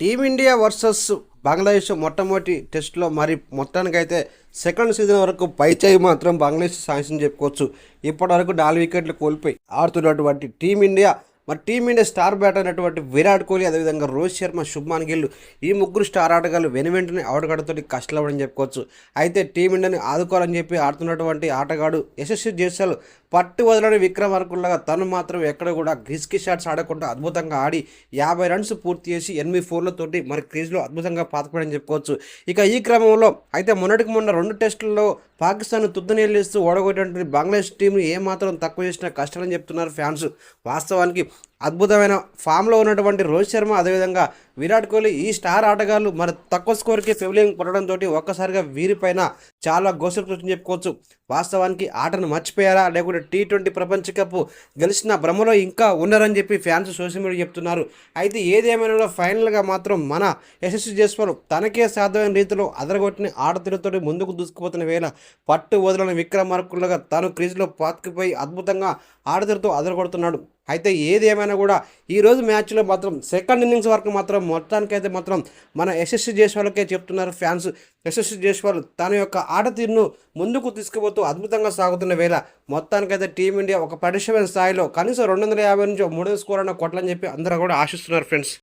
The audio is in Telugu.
టీమిండియా వర్సెస్ బంగ్లాదేశ్ మొట్టమొదటి టెస్ట్లో మరి మొత్తానికైతే సెకండ్ సీజన్ వరకు పైచేయి మాత్రం బంగ్లాదేశ్ సాధించని చెప్పుకోవచ్చు. ఇప్పటివరకు నాలుగు వికెట్లు కోల్పోయి ఆడుతున్నటువంటి టీమిండియా మరి టీమిండియా స్టార్ బ్యాటర్ అయినటువంటి విరాట్ కోహ్లీ అదేవిధంగా రోహిత్ శర్మ శుభ్మాన్ గిల్ ఈ ముగ్గురు స్టార్ ఆటగాళ్ళు వెను వెంటనే ఆటగాడితో కష్టపడని చెప్పుకోవచ్చు. అయితే టీమిండియాని ఆదుకోవాలని చెప్పి ఆడుతున్నటువంటి ఆటగాడు యశస్వి జైస్వాల్ పట్టు వదలని విక్రమార్కుల్లాగా తను మాత్రం ఎక్కడ కూడా గ్రిస్కి షాట్స్ ఆడకుండా అద్భుతంగా ఆడి యాభై రన్స్ పూర్తి చేసి ఎనిమిది ఫోర్లతోటి మరి క్రీజ్లో అద్భుతంగా పాతపడని చెప్పుకోవచ్చు. ఇక ఈ క్రమంలో అయితే మొన్నటికి మొన్న రెండు టెస్టుల్లో పాకిస్తాన్ తుద్దనీళ్ళు ఇస్తూ ఓడగొట్టినటువంటి బంగ్లాదేశ్ టీంని ఏమాత్రం తక్కువ చేసినా కష్టాలని చెప్తున్నారు ఫ్యాన్స్. వాస్తవానికి అద్భుతమైన ఫామ్లో ఉన్నటువంటి రోహిత్ శర్మ అదేవిధంగా విరాట్ కోహ్లీ ఈ స్టార్ ఆటగాళ్ళు మరి తక్కువ స్కోర్కి ఫెవిలింగ్ పడడంతో ఒక్కసారిగా వీరిపైన చాలా గోసలు కూర్చొని చెప్పుకోవచ్చు. వాస్తవానికి ఆటను మర్చిపోయారా? లేకుంటే టీ ట్వంటీ ప్రపంచ కప్ గెలిచిన భ్రమలో ఇంకా ఉన్నారని చెప్పి ఫ్యాన్స్ సోషల్ మీడియా చెప్తున్నారు. అయితే ఏదేమైనా ఫైనల్గా మాత్రం మన యశస్వి జైస్వాల్ తనకే సాధ్యమైన రీతిలో అదరగొట్టిన ఆడతీరుతో ముందుకు దూసుకుపోతున్న వేళ పట్టు వదలని విక్రమార్కులుగా తను క్రీజ్లో పాతుకుపోయి అద్భుతంగా ఆడతీరుతో అదరగొడుతున్నాడు. అయితే ఏది ఏమైనా కూడా ఈరోజు మ్యాచ్లో మాత్రం సెకండ్ ఇన్నింగ్స్ వరకు మాత్రం మొత్తానికైతే మాత్రం మన యశస్వి జైస్వాల్కే చెప్తున్నారు ఫ్యాన్స్. యశస్వి జైస్వాల్ తన యొక్క ఆట తీరును ముందుకు తీసుకుపోతూ అద్భుతంగా సాగుతున్న వేళ మొత్తానికైతే టీమిండియా ఒక పటిష్టమైన స్థాయిలో కనీసం రెండు వందల యాభై నుంచి మూడు స్కోర్ అన్న కొట్టాలని చెప్పి అందరూ కూడా ఆశిస్తున్నారు ఫ్రెండ్స్.